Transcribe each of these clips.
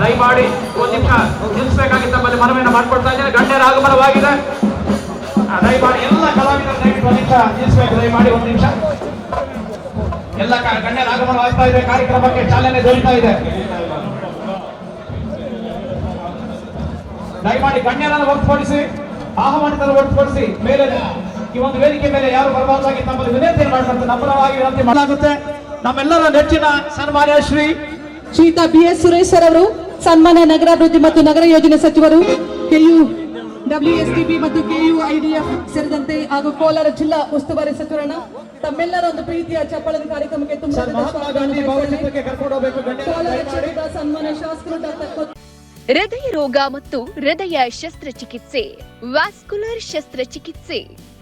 ದಯಮಾಡಿ ಒಂದು ನಿಮಿಷ ನಿಲ್ಲಿಸಬೇಕಾಗಿ ತಮ್ಮಲ್ಲಿ ಮನವಿಯನ್ನು ಮಾಡ್ಕೊಡ್ತಾ ಇದ್ದೇನೆ. ಗಣ್ಯರ ಆಗಮನವಾಗಿದೆ. ದಯಮಾಡಿ ಎಲ್ಲ ಕಲಾವಿದರ ದಯವಿಟ್ಟು ನಿಮಿಷ ನಿಲ್ಲಿಸಬೇಕು, ದಯಮಾಡಿ ಒಂದು ನಿಮಿಷ. ಎಲ್ಲ ಗಣ್ಯರ ಆಗಮನವಾಗ್ತಾ ಇದೆ, ಕಾರ್ಯಕ್ರಮಕ್ಕೆ ಚಾಲನೆ ದೊರೀತಾ ಇದೆ. ದಯಮಾಡಿ ಗಣ್ಯರನ್ನು ಹೊರತುಪಡಿಸಿ, ಆಹ್ವಾನಿತರನ್ನು ಹೊರತುಪಡಿಸಿ, ಮೇಲೆ ಈ ಒಂದು ವೇದಿಕೆ ಮೇಲೆ ಯಾರು ಬರಬಾರ್ದಾಗಿ ತಮ್ಮಲ್ಲಿ ವಿನಂತಿಯನ್ನು ಮಾಡಿದಂತೆ ನಮ್ಮರವಾಗಿ ವಿನಂತಿ ಮಾಡಲಾಗುತ್ತೆ. ನಮ್ಮೆಲ್ಲರ ನೆಚ್ಚಿನ ಸನ್ಮಾನ್ಯ ಶ್ರೀ ಶ್ರೀತ ಬಿ ಎಸ್ ಸುರೇಶ್ ಸರ್ ಅವರು ಸನ್ಮಾನ್ಯ ನಗರಾಭಿವೃದ್ಧಿ ಮತ್ತು ನಗರ ಯೋಜನೆ ಸಚಿವರು ಕೆಯು ಡಬ್ಲ್ಯೂಎಸ್ಟಿಬಿ ಮತ್ತು ಕೆಯು ಐಡಿಎಫ್ ಸೇರಿದಂತೆ ಹಾಗೂ ಕೋಲಾರ ಜಿಲ್ಲಾ ಉಸ್ತುವಾರಿ ಸಚಿವರಣ ತಮ್ಮೆಲ್ಲರ ಒಂದು ಪ್ರೀತಿಯ ಚಪ್ಪಳದ ಕಾರ್ಯಕ್ರಮಕ್ಕೆ ತುಂಬಾ ಸನ್ಮಾನ್ಯ ಶಾಸಕರು ಡಾಕ್ಟರ್ ಹೃದಯ ರೋಗ ಮತ್ತು ಹೃದಯ ಶಸ್ತ್ರಚಿಕಿತ್ಸೆ ವ್ಯಾಸ್ಕುಲರ್ ಶಸ್ತ್ರಚಿಕಿತ್ಸೆ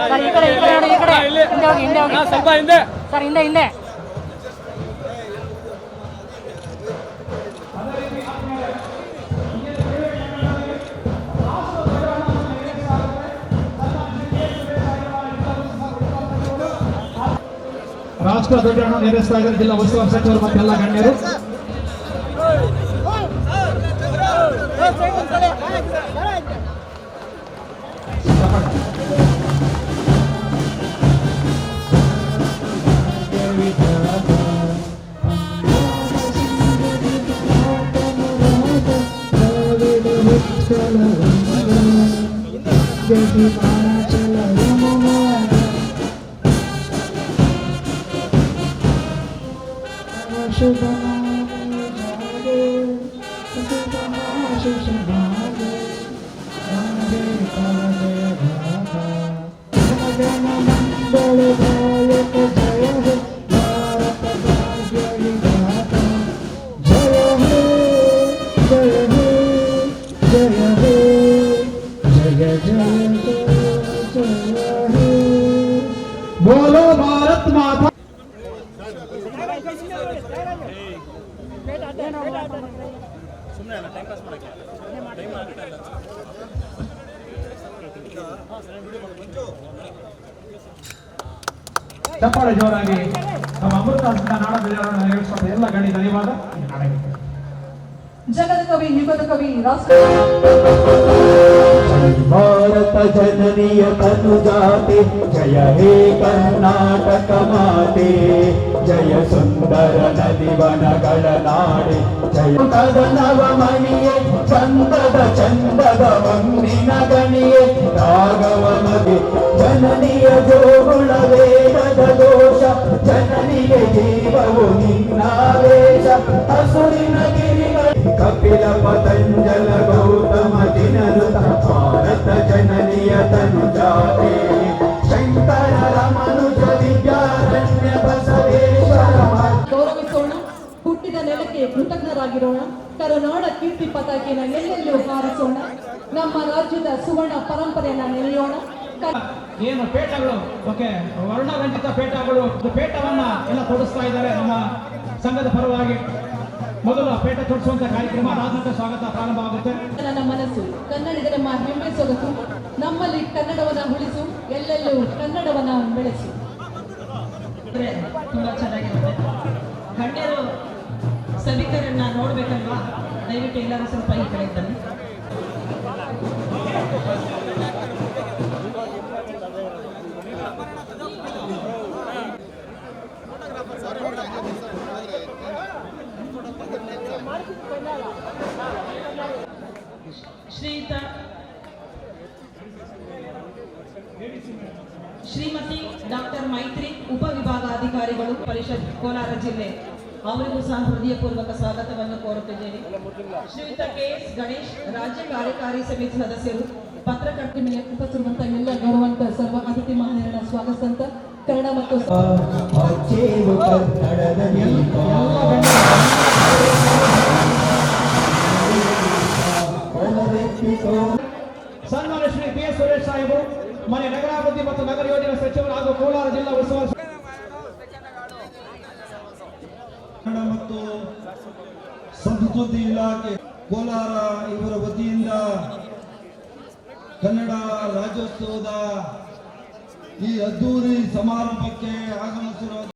ಸರ್ ಈ ಕಡೆ ಈ ಕಡೆ ನೋಡಿ ಈ ಕಡೆ ಹಿಂದೆ ಹೋಗಿ ಹಿಂದೆ ಹೋಗಿ ಸ್ವಲ್ಪ ಹಿಂದೆ ಸರ್ ಹಿಂದೆ ಹಿಂದೆ ರಾಷ್ಟ್ರ ಧ್ವಜವನ್ನು ನೆರೆಸ್ತಾ ಇದ್ದಾರೆ ಜಿಲ್ಲಾ ಉಸ್ತುವಾರಿ ಸಚಿವರು ಮತ್ತು ಎಲ್ಲ ಗಣ್ಯರು बोलो भारत माता ಚಪ್ಪಾಳೆ ಜೋರಾಗಿ ನಮ್ಮ ಅಮೃತ ನಾಡದಲ್ಲಿ ಹೇಳಿಸ್ಕೊಂಡ ಎಲ್ಲ ಗಣಿ ಧನ್ಯವಾದ ನಾಡಕ್ಕೆ ಜಗದ ಕವಿ ಯುಗದ ಕವಿ ರಾಷ್ಟ್ರ జననీయ తనుజాతి జయ హే కర్ణాటక మాతే జయ సుందర నది వనగల నాడే జయ కదనవమణియే చందద చందద వందిన గణియే రాఘవమది జననీయ జోగుణ వేదద దోష జననీయ జీవవు నిన్నావేశ అసురిన గిరి కపిల పతంజల గౌతమ దినరుత ಜನನಿಯ ತನು ಜಾತೆ ಶಂಕರ ರಮನುಜ ವಿದ್ಯಾರಣ್ಯ ಬಸವೇಶ್ವರ ಗೌರವಿಸೋಣ ಹುಟ್ಟಿದ ನೆಲಕ್ಕೆ ಕೃತಜ್ಞರಾಗಿರೋಣ. ಕರುನಾಡ ಕೀರ್ತಿ ಪತಾಕಿನ ಎಲ್ಲೆಲ್ಲೂ ಹಾರಿಸೋಣ. ನಮ್ಮ ರಾಜ್ಯದ ಸುವರ್ಣ ಪರಂಪರೆಯನ್ನ ನೆಲೆಯೋಣ. ಏನು ಪೇಟಗಳು? ಓಕೆ ವರ್ಣರಂಜಿತ ಪೇಟಗಳು. ಪೇಟವನ್ನ ಎಲ್ಲ ತೋರಿಸ್ತಾ ಇದ್ದಾರೆ ನಮ್ಮ ಸಂಘದ ಪರವಾಗಿ. ಮೊದಲು ಪೇಟ ತೊಡಿಸುವಂತ ಕಾರ್ಯಕ್ರಮ ಆಧುನಿಕ ನಂತರ ಸ್ವಾಗತ ಪ್ರಾರಂಭ ಆಗುತ್ತೆ ನನ್ನ ಮನಸ್ಸು ಕನ್ನಡಿಗರ ಮ- ಹೆಮ್ಮೆ ಸೊಗಸು, ನಮ್ಮಲ್ಲಿ ಕನ್ನಡವನ್ನ ಉಳಿಸು, ಎಲ್ಲೆಲ್ಲೂ ಕನ್ನಡವನ್ನ ಬೆಳೆಸು. ತುಂಬಾ ಚೆನ್ನಾಗಿರುತ್ತೆ ಗಣ್ಯರು ಸಭಿಕರನ್ನ ನೋಡ್ಬೇಕಲ್ವಾ? ದಯವಿಟ್ಟು ಎಲ್ಲರೂ ಸ್ವಲ್ಪ ಈ ಕಡೆ ಬನ್ನಿ. ಶ್ರೀಯುತ. ಶ್ರೀಮತಿ ಡಾಕ್ಟರ್ ಮೈತ್ರಿ ಉಪವಿಭಾಗಾಧಿಕಾರಿಗಳು ಪರಿಷತ್ ಕೋಲಾರ ಜಿಲ್ಲೆ. ಅವರಿಗೂ ಸಹ ಹೃದಯಪೂರ್ವಕ ಸ್ವಾಗತವನ್ನು ಕೋರುತ್ತಿದ್ದೇನೆ. ಶ್ರೀಯುತ ಕೆ. ಎಸ್. ಗಣೇಶ್ ರಾಜ್ಯ ಕಾರ್ಯಕಾರಿ ಸಮಿತಿ ಸದಸ್ಯರು ಪತ್ರಕರ್ತೆ ಮೇಲೆ ಉಪಸ್ಥಿರುವಂತಹ ಎಲ್ಲ ಗೌರವಂತ ಸರ್ವ ಅತಿಥಿ ಮಹಾನೀಯರನ್ನ ಸ್ವಾಗತ ಕನ್ನಡ ಮತ್ತು ಸನ್ಮಾನ್ಯ ಶ್ರೀ ಬಿ ಎಸ್ ಸುರೇಶ್ ಸಾಹೇಬರು ಮನೆ ನಗರಾಭಿವೃದ್ಧಿ ಮತ್ತು ನಗರ ಯೋಜನೆ ಸಚಿವರು ಹಾಗೂ ಕೋಲಾರ ಜಿಲ್ಲಾ ಉಸ್ತುವಾರಿ ಮತ್ತು ಸಂಸ್ಕೃತಿ ಇಲಾಖೆ, ಕೋಲಾರ ಇವರ ವತಿಯಿಂದ ಕನ್ನಡ ರಾಜ್ಯೋತ್ಸವದ ಈ ಅದ್ದೂರಿ ಸಮಾರಂಭಕ್ಕೆ ಆಗಮಿಸಿರುವ